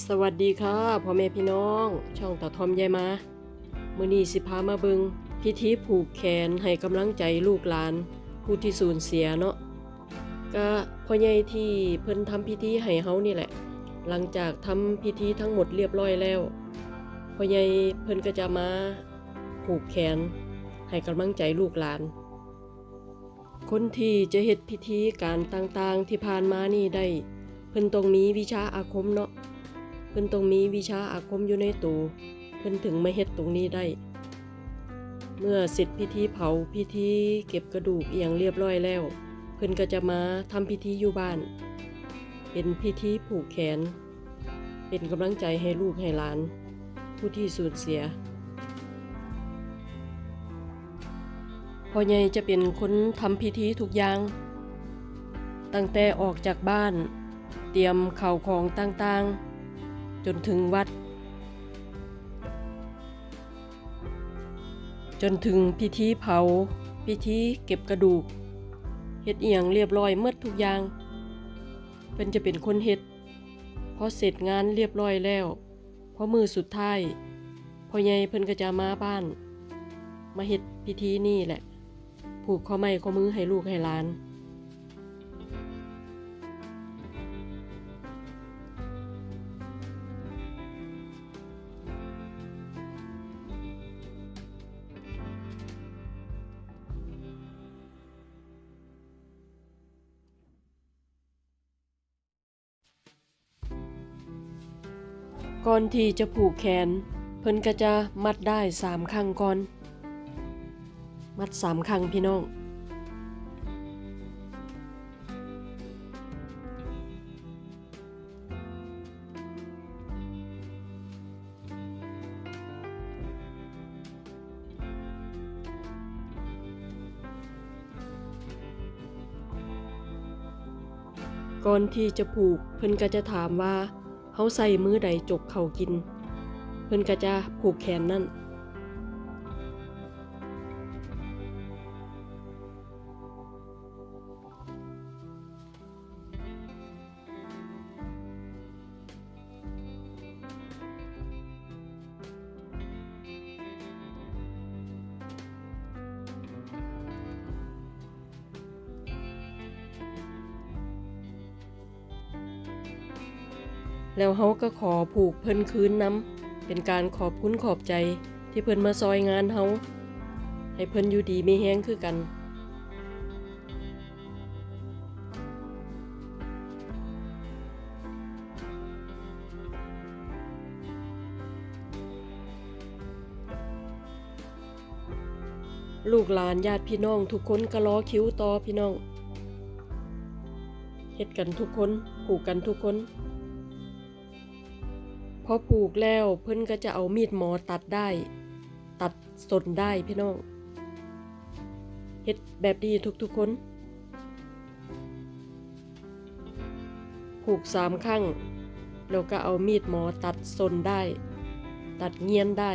สวัสดีค่ะพ่อแม่พี่น้อง ช่องตาทอมยายมามือนี้สิพามาเบิงพิธีผูกแขนให้กำลังใจลูกหลาน ผู้ที่สูญเสียเนาะก็พ่อใหญ่ที่เพิ่นทำพิธีให้เฮานี่แหละ หลังจากทำพิธีทั้งหมดเรียบร้อยแล้วพ่อใหญ่เพิ่นก็จะมาผูกแขน ให้กำลังใจลูกหลาน คนที่จะเฮ็ดพิธีการต่างๆที่ผ่านมานี่ได้ เพิ่นต้องมีวิชาอาคมเนาะ เพิ่นต้องมีวิชาอาคมอยู่ในตัวเพิ่นถึงมาเฮ็ดตรงนี้ได้ เมื่อเสร็จพิธีเผาพิธีเก็บกระดูกเอียงเรียบร้อยแล้ว เพิ่นก็จะมาทำพิธีอยู่บ้าน เป็นพิธีผูกแขน เป็นกำลังใจให้ลูกให้หลาน ผู้ที่สูญเสียพ่อใหญ่จะเป็นคนทำพิธีทุกอย่าง ตั้งแต่ออกจากบ้าน เตรียมข่าวของต่างๆ จนถึงวัด จนถึงพิธีเผา พิธีเก็บกระดูกเฮ็ดเอียงเรียบร้อยเมื่อทุกอย่างเพิ่นจะเป็นคนเฮ็ดพอเสร็จงานเรียบร้อยแล้วพอมือสุดท้ายพ่อใหญ่เพิ่นก็จะมาบ้าน มาเฮ็ดพิธีนี่แหละ ผูกข้อไม้ข้อมือให้ลูกให้หลาน ก่อนที่จะผูกแขน เพิ่นก็จะมัดได้สามครั้งก่อน มัดสามครั้งพี่น้องก่อนที่จะผูกเพิ่นก็จะถามว่า เขาใส่มือใดจกเขากิน เพิ่นก็จะผูกแขนนั่น แล้วเฮาก็ขอผูกเพิ่นคืนนำเป็นการขอบคุณขอบใจที่เพิ่นมาซอยงานเฮาให้เพิ่นอยู่ดีมีแฮงคือกันลูกหลานญาติพี่น้องทุกคนก็รอคิวต่อพี่น้องเฮ็ดกันทุกคนผูกกันทุกคน พอผูกแล้วเพิ่นก็จะเอามีดหมอตัดได้ ตัดสนได้พี่น้องเฮ็ดแบบดีทุกๆคนผูกสามข้างแล้วก็เอามีดหมอตัดสนได้ ตัดเงียนได้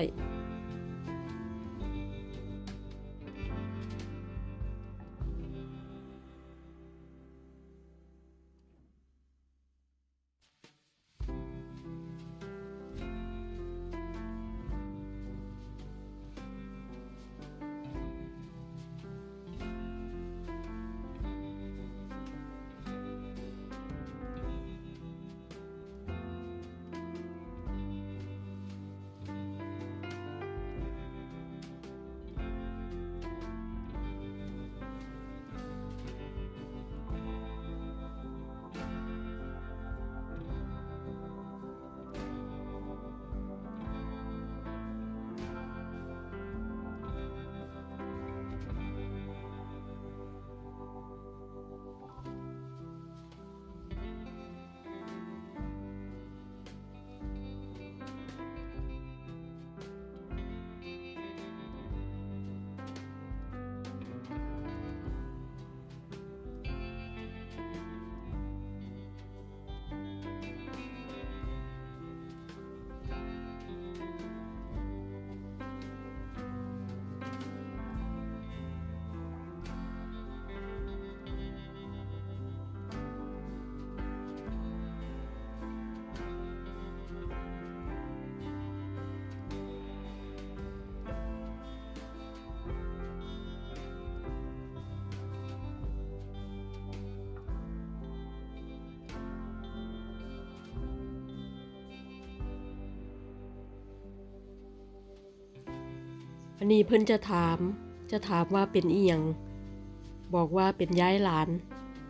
อันนี้เพิ่นจะถาม จะถามว่าเป็นอีหยังบอกว่าเป็นย้ายหลาน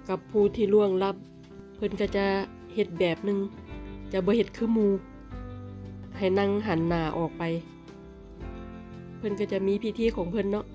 กับผู้ที่ล่วงลับ เพิ่นก็จะเห็ดแบบหนึง จะบ่เห็ดคือมู ให้นั่งหันหน้าออกไป เพิ่นก็จะมีพิธีของเพิ่นเนาะ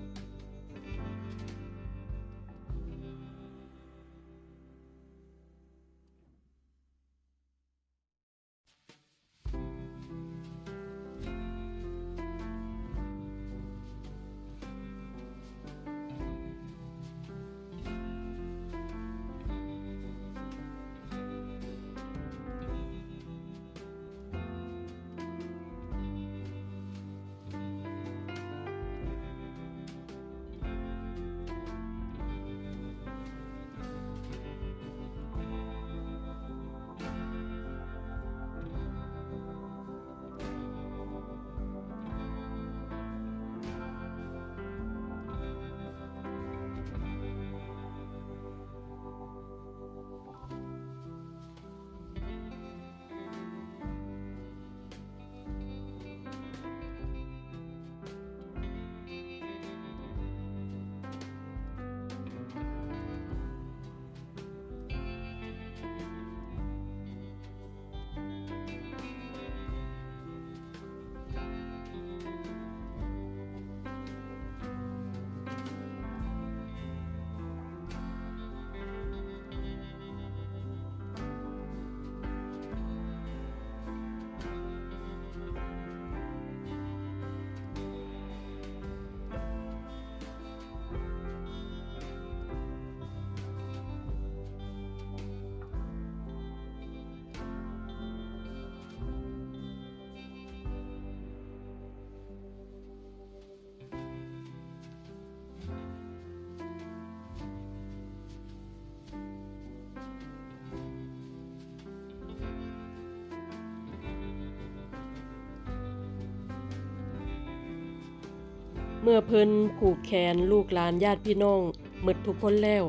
เมื่อเพิ่นผูกแขนลูกหลานญาติพี่น้องหมดทุกคนแล้ว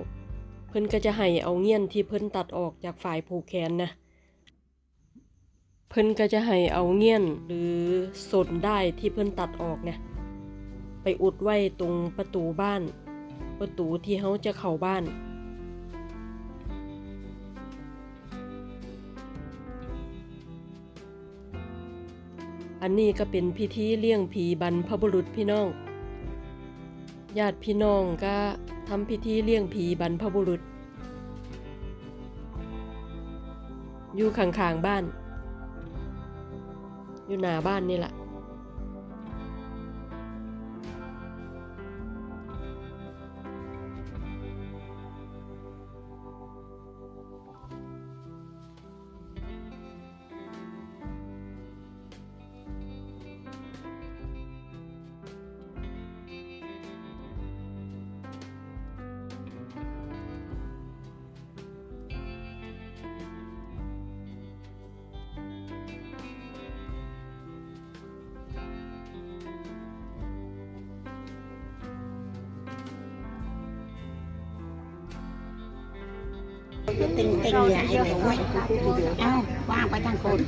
เพิ่นก็จะให้เอาเงี้ยนที่เพิ่นตัดออกจากฝ่ายผูกแขนนะ เพิ่นก็จะให้เอาเงี้ยนหรือสนได้ที่เพิ่นตัดออกเนี่ยไปอุดไว้ตรงประตูบ้าน ประตูที่เขาจะเข้าบ้านอันนี้ก็เป็นพิธีเลี้ยงผีบรรพบุรุษพี่น้อง ญาติพี่น้องก็ทำพิธีเลี้ยงผีบรรพบุรุษ อยู่ข้างๆบ้าน อยู่หน้าบ้านนี่แหละ ติงติงใหญ่เลยเว้ยเอ้าว่างไปทางคน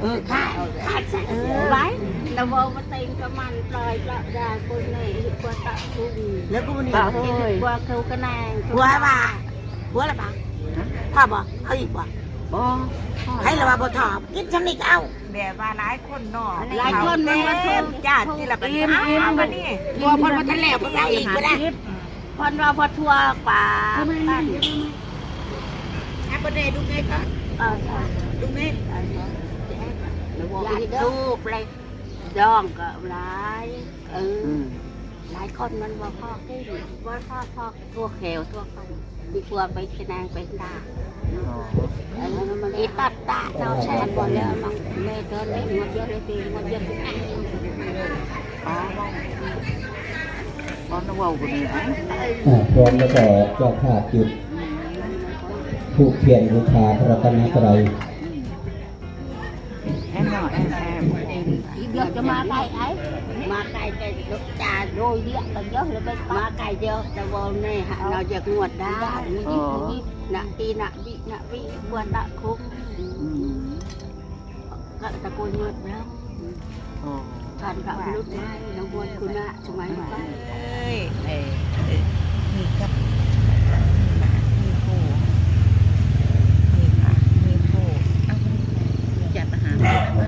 เออข้าข้าจะเออไว้แล้วว่ามาเต็งกับมันปล่อยปลาดาคนในกว่าตะคุงแล้วกูนี่ปลาเห็นกว่าเขากระนางหัวว่าหัวละบ่พ่อบอกเอาอีกบ่บ่ให้ละว่าบ่ถอบกินชนิดเอาแบบว่าหลายคนเนาะหลายคนมันมาเต็มญาติที่ละกันอิ่มอิ่มเอามานี่บัวพนมาทะเลเพิ่งเอาอีกก็ได้พอนว่าพอทั่วป่า บ้านอะบ่ได้ดูไงก็เออดูไงยาลูกเลยย่องก็หลายเออหลายคนมันว่าพ่อกินว่าพ่อพ่อทั่วเขวทั่วคนดีกว่าไปชนางไปด่าอีตัดตาเราแช่ก่อนแล้วมันแม่เดินเล่นหมดเยอะเลยตีหมดเยอะทุกอย่างอ๋อบ่นว่าคนนี้นะอ่าพร้อมแล้วก็จ้าภาพจุด ผูกเขียนบูชาพระรัตนตรัยแอนเนาะแอนแอนอีเดียวจะมาไกลไอ้มาไกลแต่จ่าโรยเยอะกันเยอะเลยไปมาไกลเยอะแต่ว่าเนี่ยเราจะงวดได้มียิบยิบนะตีนะวินะวิบัวตะคุกอืมก็ตะโกนงวดแล้วโอ้ทานกับมนุษย์ไม้น้องบวนคุณะสมัยก่อนเอ้ยเอ้ย